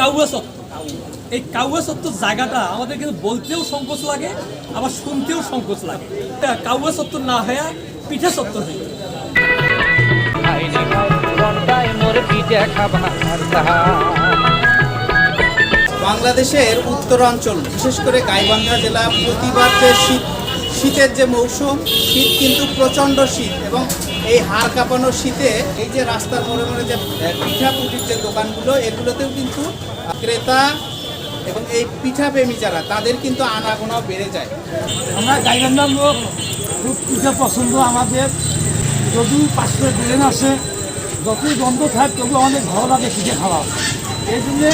কাউয়া সত্য। এই কাউয়া সত্য জায়গাটা আমাদের কিন্তু বলতেও সংকোচ লাগে আবার শুনতেও সংকোচ লাগে। কাউয়া সত্য না হয়ে পিঠা সত্য হয়ে বাংলাদেশের উত্তরাঞ্চল বিশেষ করে গাইবান্ধা জেলা প্রতিবার যে শীত শীতের যে মৌসুম শীত কিন্তু প্রচণ্ড শীত এবং এই হাড় কাঁপানো শীতে এই যে রাস্তার মোড়ে মোড়ে যে পিঠা পুটির যে দোকানগুলো, এগুলোতেও কিন্তু ক্রেতা এবং এই পিঠা প্রেমী যারা, তাদের কিন্তু আনাগোনাও বেড়ে যায়। আমরা গাইবান্ধার লোক, খুব পিঠা পছন্দ আমাদের। যদিও পাশে ট্রেন আসে, যতই বন্ধ থাক তবু আমাদের ভালো লাগে পিঠে খাওয়া। এই জন্যে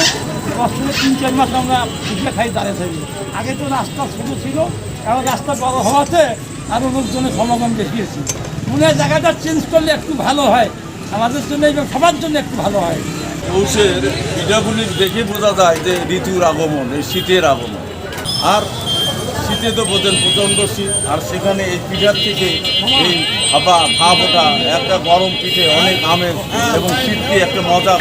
বছরে তিন, চার মাস আমরা পিঠে খাই, দাঁড়িয়ে থাকি। আগে তো রাস্তা ছোটো ছিল, এখন রাস্তা বড় হওয়াতে আরও লোকজনের সমাগম দেখিয়েছি। মনে হয় জায়গাটা চেঞ্জ করলে একটু ভালো হয়। আমাদের জন্য এবং সবার জন্য একটু ভালো হয়। পৌষের পিঠাগুলি দেখে বোঝা যায় যে ঋতুর আগমন, এই শীতের আগমন। আর শীতে তো বোঝেন প্রচণ্ড শীত। আর সেখানে এই পিঠার থেকে এই ভাপ ওঠা একটা গরম পিঠে অনেক আমেজ এবং শীতকে একটা মজা।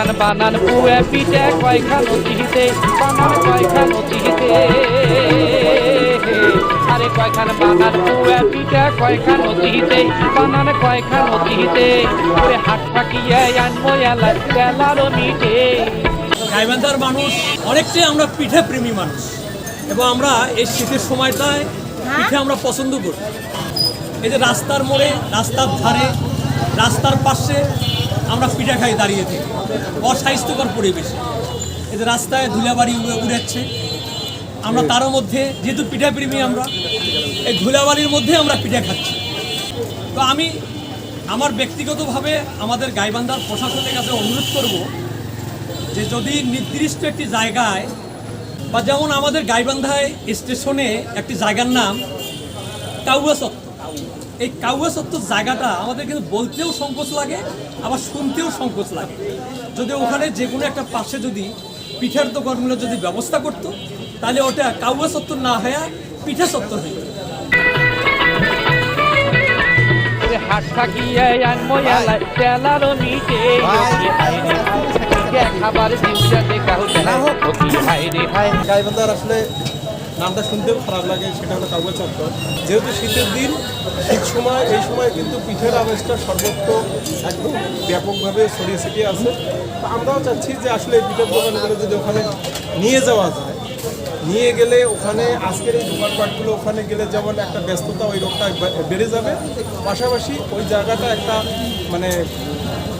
কয়খান বানান পুয়ে পিঠে কয়খান অতিহিতে বানান কয়খান অতিহিতে। আরে কয়খান বানান পুয়ে পিঠে কয়খান অতিহিতে বানান কয়খান অতিহিতে। ওরে হাট ফাঁকিয়ে আনব এলা বেলারও মিটে গাইবান্ধার মানুষ অনেকটাই আমরা পিঠা প্রেমী মানুষ। এবং আমরা এই শীতের সময়টায় পিঠে আমরা পছন্দ করি। এই যে রাস্তার মোড়ে রাস্তার ধারে রাস্তার পাশে আমরা পিঠা খাই দাঁড়িয়ে থেকে। অস্বাস্থ্যকর পরিবেশে। যে রাস্তায় ধুলাবাড়ি উড়ে উড়াচ্ছে আমরা তারও মধ্যে, যেহেতু পিঠা প্রেমী আমরা, এই ধুলাবাড়ির মধ্যে আমরা পিঠা খাচ্ছি। তো আমি আমার ব্যক্তিগতভাবে আমাদের গাইবান্ধার প্রশাসনের কাছে অনুরোধ করব যে যদি নির্দিষ্ট একটি জায়গায় বা যেমন আমাদের গাইবান্ধায় স্টেশনে একটি জায়গার নাম কাউয়া এই কাউয়া সত্য জায়গাটা আমাদের কিন্তু বলতেও সংকোচ লাগে আবার শুনতেও সংকোচ লাগে। যদি ওখানে যে কোনো একটা পাশে যদি পিঠার দোকানগুলো যদি ব্যবস্থা করতো তাহলে ওটা কাউয়া সত্য না হয়ে পিঠা সত্য হয়ে রে আসলে নামটা শুনতেও খারাপ লাগে, সেটা হলো কাগজ চত্বর যেহেতু শীতের দিন, শীত সময়, এই সময় কিন্তু পিঠের আমেজটা সর্বত্র একদম ব্যাপকভাবে ছড়িয়ে ছিটিয়ে আছে। আমরাও চাচ্ছি যে আসলে এই পিঠের দোকানগুলো যদি ওখানে নিয়ে যাওয়া যায়, নিয়ে গেলে ওখানে আজকের এই দোকানপাটগুলো ওখানে গেলে যেমন একটা ব্যস্ততা ওই রোগটা বেড়ে যাবে। পাশাপাশি ওই জায়গাটা একটা মানে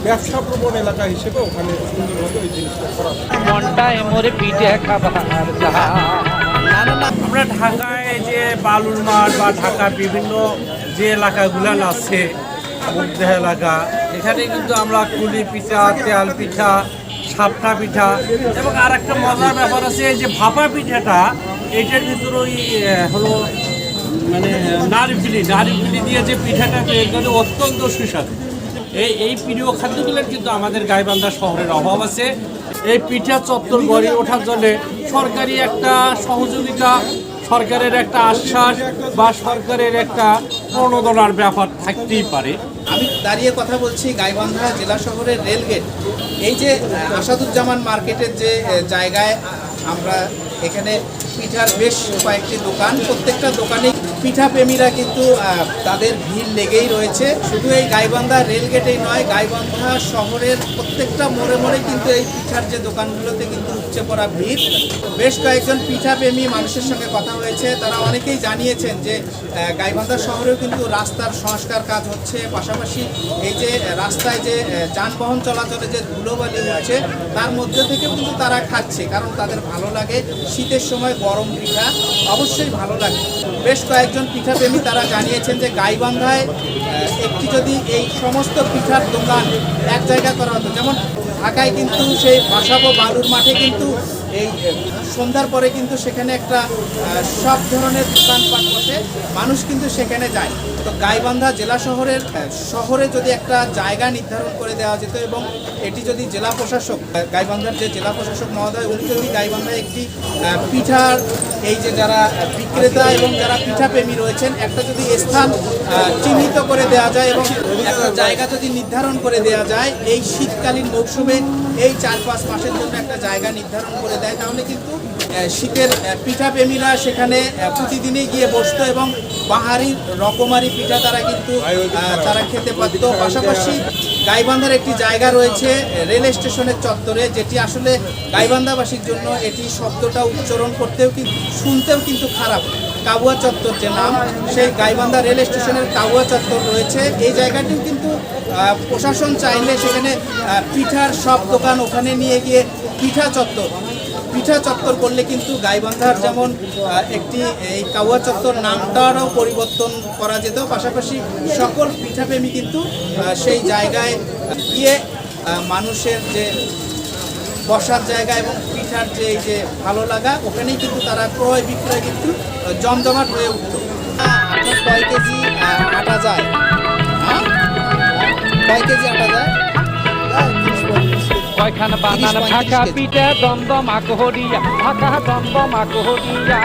ব্যবসা প্রবণ এলাকা হিসেবে ওখানে জিনিসটা করা যায়। মনটায় মোর পিঠে খাবার আমরা ঢাকায় যে বালুর মাঠ বা ঢাকার বিভিন্ন যে এলাকাগুলো আছে এলাকা, এখানে কিন্তু আমরা কুলি পিঠা, তেল পিঠা, সাপটা পিঠা এবং আর একটা মজার ব্যাপার আছে যে ভাপা পিঠাটা, এটার ভিতরে ওই হলো মানে নারিফিলি নারিফিলি দিয়ে যে পিঠাটা অত্যন্ত সুস্বাদু। এই এই প্রিয় খাদ্যগুলোর কিন্তু আমাদের গাইবান্ধা শহরের অভাব আছে। এই পিঠা চত্বর গড়ে ওঠার জন্য সরকারি একটা সহযোগিতা, সরকারের একটা আশ্বাস বা সরকারের একটা প্রণোদনার ব্যাপার থাকতেই পারে। আমি দাঁড়িয়ে কথা বলছি গাইবান্ধা জেলা শহরের রেলগেট। এই যে আসাদুজ্জামান মার্কেটের যে জায়গায় আমরা এখানে পিঠার বেশ কয়েকটি দোকান। প্রত্যেকটা দোকানে পিঠা প্রেমীরা কিন্তু তাদের ভিড় লেগেই রয়েছে। শুধু এই গাইবান্ধা রেলগেটেই নয়, গাইবান্ধা শহরের প্রত্যেকটা মোড়ে মোড়ে কিন্তু এই পিঠার যে দোকানগুলোতে কিন্তু উপচে পড়া ভিড়। বেশ কয়েকজন পিঠা প্রেমী মানুষের সঙ্গে কথা হয়েছে। তারা অনেকেই জানিয়েছেন যে গাইবান্ধা শহরেও কিন্তু রাস্তার সংস্কার কাজ হচ্ছে। পাশাপাশি এই যে রাস্তায় যে যানবাহন চলাচলে যে ধুলোবালি হচ্ছে, তার মধ্যে থেকেও কিন্তু তারা খাচ্ছে, কারণ তাদের ভালো লাগে। শীতের সময় গরম পিঠা অবশ্যই ভালো লাগে। বেশ কয়েকজন পিঠা প্রেমী তারা জানিয়েছেন যে গাইবান্ধায় একটি যদি এই সমস্ত পিঠার দোকান এক জায়গা করা হতো, যেমন ঢাকায় কিন্তু সেই বাসাবো বালুর মাঠে কিন্তু এই সন্ধ্যার পরে কিন্তু সেখানে একটা সব ধরনের দোকানপাট বসে, মানুষ কিন্তু সেখানে যায়। তো গাইবান্ধা জেলা শহরের শহরে যদি একটা জায়গা নির্ধারণ করে দেওয়া যেত এবং এটি যদি জেলা প্রশাসক গাইবান্ধার যে জেলা প্রশাসক মহোদয়, উনি যদি গাইবান্ধায় একটি পিঠার, এই যে যারা বিক্রেতা এবং যারা পিঠা প্রেমী রয়েছেন, একটা যদি স্থান চিহ্নিত করে দেওয়া যায় এবং একটা জায়গা যদি নির্ধারণ করে দেওয়া যায়, এই শীতকালীন মৌসুমে এই চার পাঁচ মাসের জন্য একটা জায়গা নির্ধারণ করে দেয়, তাহলে কিন্তু শীতের পিঠা প্রেমীরা সেখানে প্রতিদিনই গিয়ে বসতো এবং বাহারি রকমারি পিঠা তারা কিন্তু তারা খেতে পারতো। পাশাপাশি গাইবান্ধার একটি জায়গা রয়েছে, রেল স্টেশনের চত্বরে, যেটি আসলে গাইবান্ধাবাসীর জন্য এটি শব্দটা উচ্চারণ করতেও কিন্তু শুনতেও কিন্তু খারাপ। কাবুয়া চত্বর যে নাম, সেই গাইবান্ধা রেল স্টেশনের কাবুয়া চত্বর রয়েছে। এই জায়গাটিও কিন্তু প্রশাসন চাইলে সেখানে পিঠার সব দোকান ওখানে নিয়ে গিয়ে পিঠা চত্বর পিঠা চত্বর করলে কিন্তু গাইবান্ধার যেমন একটি এই কাউয়া চত্বর নামটারও পরিবর্তন করা যেত। পাশাপাশি সকল পিঠাপ্রেমী কিন্তু সেই জায়গায় গিয়ে মানুষের যে বসার জায়গা এবং পিঠার যে এই যে ভালো লাগা, ওখানেই কিন্তু তারা ক্রয় বিক্রয় কিন্তু জমজমাট হয়ে উঠত। আপনার কয় কেজি আটা যায়? হ্যাঁ? কয় কেজি আটা যায়? কয়খান বানান ফাঁকা। পিঠে দমদম আকহরিয়া ফাঁকা দমদম আকহরিয়া